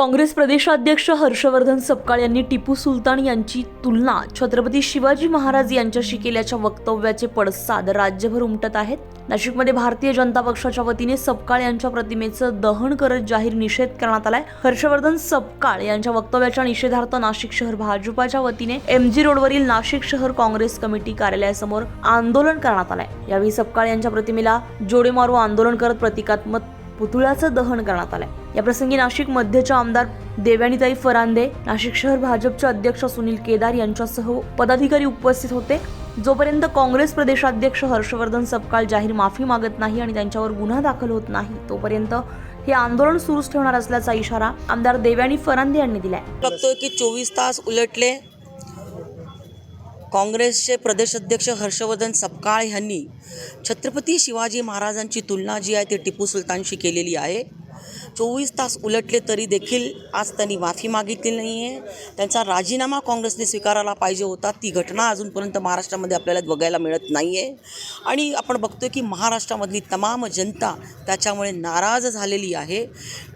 काँग्रेस प्रदेशाध्यक्ष हर्षवर्धन सपकाळ यांनी टिपू सुलतान यांची तुलना छत्रपती शिवाजी महाराज यांच्याशी केल्याच्या वक्तव्याचे पडसाद राज्यभर उमटत आहेत. नाशिकमध्ये भारतीय जनता पक्षाच्या वतीने सपकाळ यांच्या प्रतिमेचं दहन करत जाहीर निषेध करण्यात आलाय. हर्षवर्धन सपकाळ यांच्या वक्तव्याच्या निषेधार्थ नाशिक शहर भाजपाच्या वतीने एम जी रोडवरील नाशिक शहर काँग्रेस कमिटी कार्यालयासमोर आंदोलन करण्यात आलंय. यावेळी सपकाळ यांच्या प्रतिमेला जोडे मारू आंदोलन करत प्रतिकात्मक पुतळ्याचं दहन करण्यात आलंय. या प्रसंगी नाशिक मध्यच्या आमदार देवयानीताई फरांदे नाशिक शहर भाजपचे अध्यक्ष सुनील केदार यांच्यासह पदाधिकारी उपस्थित होते. जोपर्यंत काँग्रेस प्रदेशाध्यक्ष हर्षवर्धन सपकाळ जाहीर माफी मागत नाही आणि त्यांच्यावर गुन्हा दाखल होत नाही तोपर्यंत हे आंदोलन सुरूच ठेवणार असल्याचा इशारा आमदार देवयानी फरांदे यांनी दिलाय. बघतोय की चोवीस तास उलटले काँग्रेसचे प्रदेशाध्यक्ष हर्षवर्धन सपकाळ यांनी छत्रपती शिवाजी महाराजांची तुलना जी आहे ती टिपू सुलतानशी केलेली आहे. चोवीस तास उलटले तरी देखील आज त्यांनी माफी मागितली नाही आहे त्यांचा राजीनामा काँग्रेसने स्वीकारायला पाहिजे होता. ती घटना अजूनपर्यंत महाराष्ट्रामध्ये आपल्याला बघायला मिळत नाही आहे आणि आपण बघतोय की महाराष्ट्रामधली तमाम जनता त्याच्यामुळे नाराज झालेली आहे.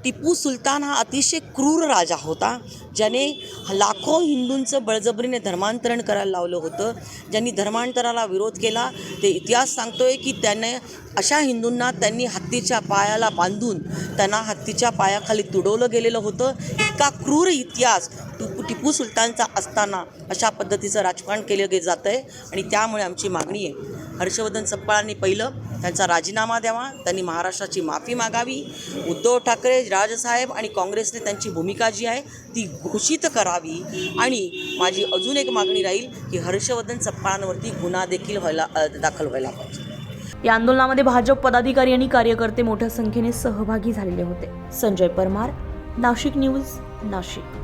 टिपू सुलतान हा अतिशय क्रूर राजा होता. ज्याने लाखो हिंदूंचं बळजबरीने धर्मांतरण करायला लावलं होतं ज्यांनी धर्मांतराला विरोध केला ते इतिहास सांगतोय की त्याने अशा हिंदूंना त्यांनी हत्तीच्या पायाला बांधून त्यांना हत्तीच्या पायाखाली तुडवलं गेलेलं होतं. इतका क्रूर इतिहास टिपू टिपू सुलतानचा असताना अशा पद्धतीचं राजकारण केलं गे जातं आहे आणि त्यामुळे आमची मागणी आहे. हर्षवर्धन सप्पाळांनी पहिलं त्यांचा राजीनामा द्यावा. त्यांनी महाराष्ट्राची माफी मागावी. उद्धव ठाकरे राजसाहेब आणि काँग्रेसने त्यांची भूमिका जी आहे ती घोषित करावी. आणि माझी अजून एक मागणी राहील की हर्षवर्धन सप्पाळांवरती गुन्हा देखील व्हायला दाखल व्हायला पाहिजे. या आंदोलनामध्ये भाजप पदाधिकारी आणि कार्यकर्ते मोठ्या संख्येने सहभागी झालेले होते. संजय परमार नाशिक न्यूज नाशिक.